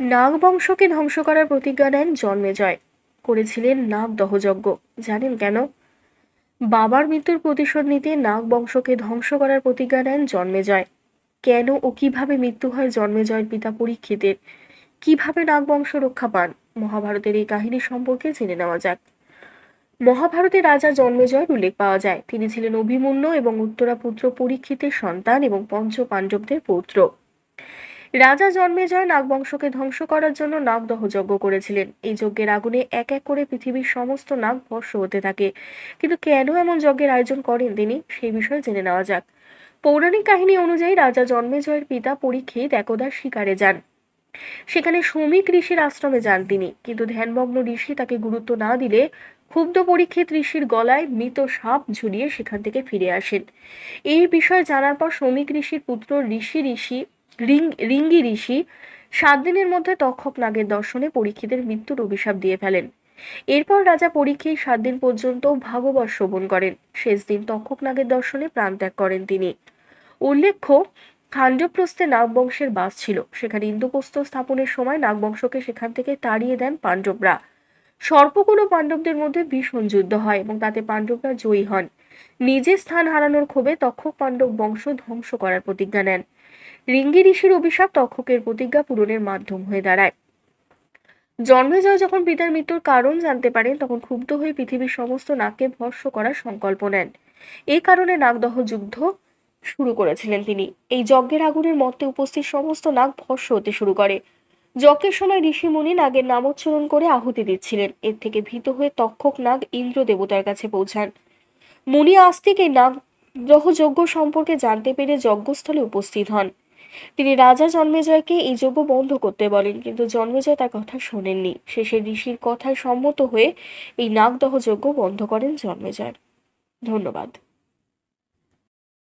নাগ বংশকে ধ্বংস করার প্রতিজ্ঞা নেন জন্মেজয় করেছিলেন নাগ দহযজ্ঞ জানেন কেন? বাবার মৃত্যুর প্রতিশোধ নিতে নাগ বংশকে ধ্বংস করার প্রতিজ্ঞা নেন জন্মেজয় কেন ও কীভাবে মৃত্যু হয় জন্মেজয়ের পিতা পরীক্ষিতের? কীভাবে নাগ বংশ রক্ষা পান? মহাভারতের এই কাহিনী সম্পর্কে জেনে নেওয়া যাক। মহাভারতে রাজা জন্মেজয়ের উল্লেখ পাওয়া যায়। তিনি ছিলেন অভিমন্যু এবং উত্তরা পুত্র পরীক্ষিতের সন্তান এবং পঞ্চ পাণ্ডবদের পৌত্র। রাজা জন্মেজয় নাগবংশকে ধ্বংস করার জন্য নাগদহ যজ্ঞ করেছিলেন। এই যজ্ঞের আগুনে এক এক করে পৃথিবীর সমস্ত নাগ ভস্য হতে থাকে। কিন্তু কেন এমন যজ্ঞের আয়োজন করেন তিনি সেই বিষয়ে জেনে নেওয়া যাক। পৌরাণিক কাহিনী অনুযায়ী রাজা জন্মেজয়ের পিতা পরীক্ষিত একদা শিকারে যান। সেখানে শ্রমিক ঋষির আশ্রমে যান তিনি। কিন্তু ধ্যানমগ্ন ঋষি তাকে গুরুত্ব না দিলে ক্ষুব্ধ পরীক্ষিত ঋষির গলায় মৃত সাপ ঝুলিয়ে সেখান থেকে ফিরে আসেন। এই বিষয়ে জানার পর শ্রমিক ঋষির পুত্র ঋষি ঋষি রিং, রিঙ্গি ঋষি সাত দিনের মধ্যে তক্ষক নাগের দর্শনে পরীক্ষিতের মৃত্যুর অভিশাপ দিয়ে ফেলেন। এরপর রাজা পরীক্ষিত সাত দিন পর্যন্ত ভাগবত শ্রবণ করেন। শেষ দিন তক্ষক নাগের দর্শনে প্রাণত্যাগ করেন তিনি। উল্লেখ্য, খাণ্ডপ্রস্থে নাগবংশের বাস ছিল। সেখানে ইন্দুপ্রস্থ স্থাপনের সময় নাগবংশকে সেখান থেকে তাড়িয়ে দেন পাণ্ডবরা। সর্পকুল ও পাণ্ডবদের মধ্যে ভীষণ যুদ্ধ হয় এবং তাতে পাণ্ডবরা জয়ী হন। নিজে স্থান হারানোর ক্ষোভে তক্ষক পাণ্ডব বংশ ধ্বংস করার প্রতিজ্ঞা নেন। রিঙ্গি ঋষির অভিশাপ তক্ষকের প্রতিজ্ঞা পূরণের মাধ্যম হয়ে দাঁড়ায়। জন্মেজয় যখন পিতার মৃত্যুর কারণ জানতে পারেন, তখন ক্ষুব্ধ হয়ে পৃথিবীর সমস্ত নাককে ভস্য করার সংকল্প নেন। এই কারণে নাগদহ যুদ্ধ শুরু করেছিলেন তিনি। এই যজ্ঞের আগুনের মধ্যে উপস্থিত সমস্ত নাগ ভস্য হতে শুরু করে। যজ্ঞের সময় ঋষিমুনি নাগের নামোচ্চারণ করে আহুতি দিচ্ছিলেন। এর থেকে ভীত হয়ে তক্ষক নাগ ইন্দ্র দেবতার কাছে পৌঁছান। মুনি আস্তিক এই নাগ গ্রহ যজ্ঞ সম্পর্কে জানতে পেরে যজ্ঞস্থলে উপস্থিত হন। তিনি রাজা জন্মেজয়কে এই যজ্ঞ বন্ধ করতে বলেন, কিন্তু জন্মেজয় তার কথা শোনেননি। শেষে ঋষির কথায় সম্মত হয়ে এই নাগদহ যজ্ঞ বন্ধ করেন জন্মেজয়। ধন্যবাদ।